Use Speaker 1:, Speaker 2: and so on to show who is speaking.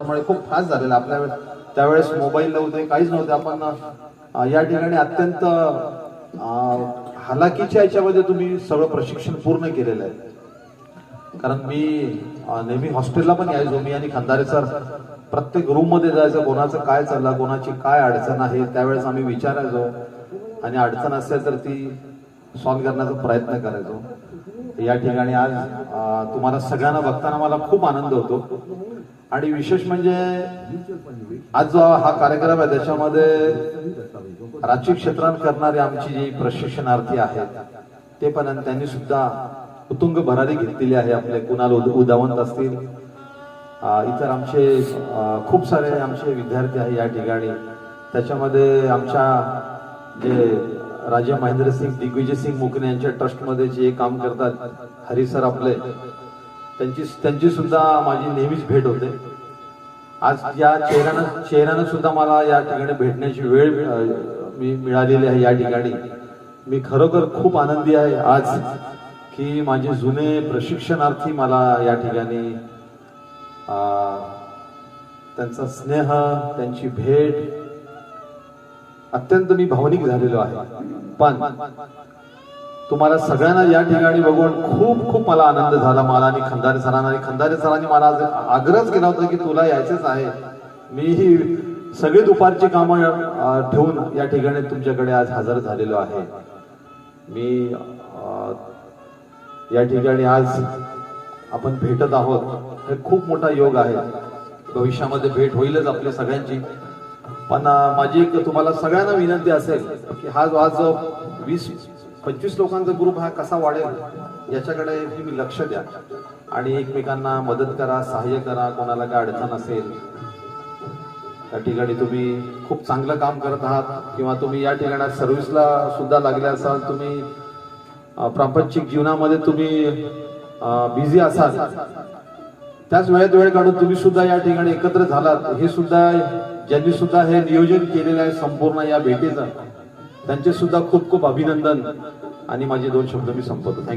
Speaker 1: त्यामुळे खूप फास्ट झालेलं आपल्या वेळेस त्यावेळेस मोबाईल नव्हते काहीच नव्हते. आपण या ठिकाणी अत्यंत हालाकीच्या याच्यामध्ये तुम्ही सगळं प्रशिक्षण पूर्ण केलेलं आहे. कारण मी नेहमी हॉस्टेलला पण यायचो. मी आणि खंदारे सर प्रत्येक रूममध्ये जायचं. कोणाचं काय चाललं कोणाची काय अडचण आहे त्यावेळेस आम्ही विचारायचो. आणि अडचण असेल तर ती सॉल्व्ह करण्याचा प्रयत्न करायचो. या ठिकाणी आज तुम्हाला सगळ्यांना बघताना मला खूप आनंद होतो. आणि विशेष म्हणजे आज हा कार्यक्रम आहे त्याच्यामध्ये राज्य क्षेत्रात करणारे आमची जी प्रशिक्षणार्थी आहेत ते पण त्यांनी सुद्धा उत्तुंग भरारी घेतलेली आहे आपले. कुणाल उद- उदावंत असतील. इतर आमचे खूप सारे आमचे विद्यार्थी आहे या ठिकाणी. त्याच्यामध्ये आमच्या जे राजे महेंद्र सिंग दिग्विजय सिंग मुकणे यांच्या ट्रस्टमध्ये जे काम करतात हरी सर आपले त्यांची त्यांची सुद्धा माझी नेहमीच भेट होते. आज या चेहऱ्यानं चेहऱ्यानं सुद्धा मला या ठिकाणी भेटण्याची वेळ मी मिळालेली आहे या ठिकाणी. मी खरोखर खूप आनंदी आहे आज की माझे जुने प्रशिक्षणार्थी मला या ठिकाणी त्यांचा स्नेह त्यांची भेट अत्यंत मी भावनिक झालेलो आहे. पण तुम्हाला सगळ्यांना या ठिकाणी बघून खूप खूप मला आनंद झाला. मला आणि खंदारे सरांना आणि खंदारे सरांनी मला आज आग्रहच केला होता की तुला यायचंच आहे. मी ही सगळी दुपारची कामं ठेवून या ठिकाणी तुमच्याकडे आज हजर झालेलो आहे. मी या ठिकाणी आज आपण भेटत आहोत. हे खूप मोठा योग आहे. भविष्यामध्ये भेट होईलच आपल्या सगळ्यांची. पण माझी एक तुम्हाला सगळ्यांना विनंती असेल की हा जो आज वीस पंचवीस लोकांचा ग्रुप हा कसा वाढेल याच्याकडे तुम्ही लक्ष द्या. आणि एकमेकांना मदत करा सहाय्य करा कोणाला काय अडचण असेल त्या ठिकाणी तुम्ही खूप चांगलं काम करत आहात किंवा तुम्ही या ठिकाणी सर्व्हिसला सुद्धा लागले असाल तुम्ही प्रापंचिक जीवनामध्ये तुम्ही बिझी असाल त्याच वेळेत वेळ काढून तुम्ही सुद्धा या ठिकाणी एकत्र झालात हे सुद्धा ज्यांनी सुद्धा हे नियोजन केलेलं आहे संपूर्ण या भेटीचं त्यांचे सुद्धा खूप खूप अभिनंदन आणि माझे दोन शब्द मी संपवतो. थँक्यू